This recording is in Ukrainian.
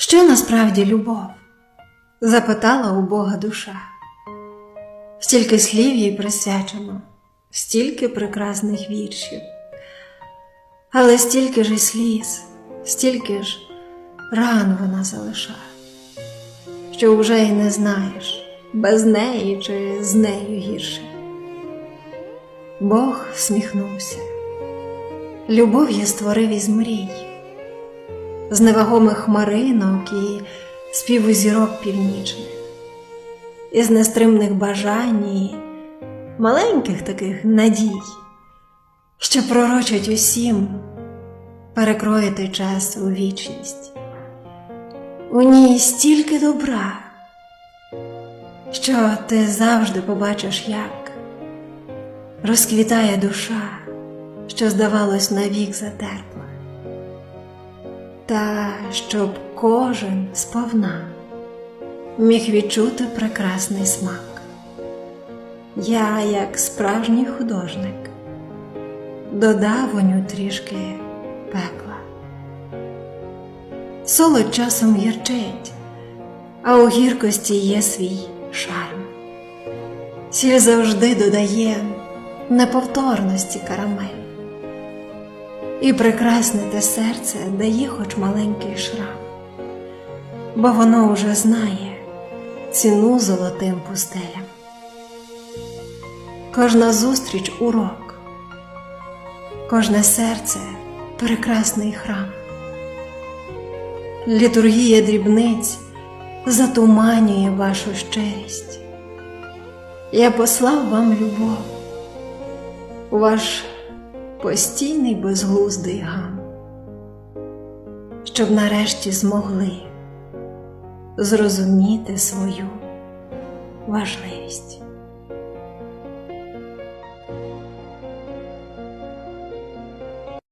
Що насправді любов? запитала у Бога душа. Стільки слів їй присвячено, стільки прекрасних віршів, але стільки ж і сліз, стільки ж ран вона залишає, що вже й не знаєш, без неї чи з нею гірше. Бог всміхнувся. Любов я створив із мрій, з невагомих хмаринок і співу зірок північних, із нестримних бажань і маленьких таких надій, що пророчать усім перекроїти час у вічність. У ній стільки добра, що ти завжди побачиш, як розквітає душа, що, здавалось, навік затерпла, та щоб кожен сповна міг відчути прекрасний смак. Я, як справжній художник, додав у ню трішки пекла. Солод часом гірчить, а у гіркості є свій шарм. Сіль завжди додає неповторності карамель. І прекрасне те серце дає хоч маленький шрам, бо воно уже знає ціну золотим пустелям. Кожна зустріч урок, кожне серце прекрасний храм. Літургія дрібниць затуманює вашу щирість. Я послав вам любов, ваш постійний безглуздий гам, щоб нарешті змогли зрозуміти свою важливість.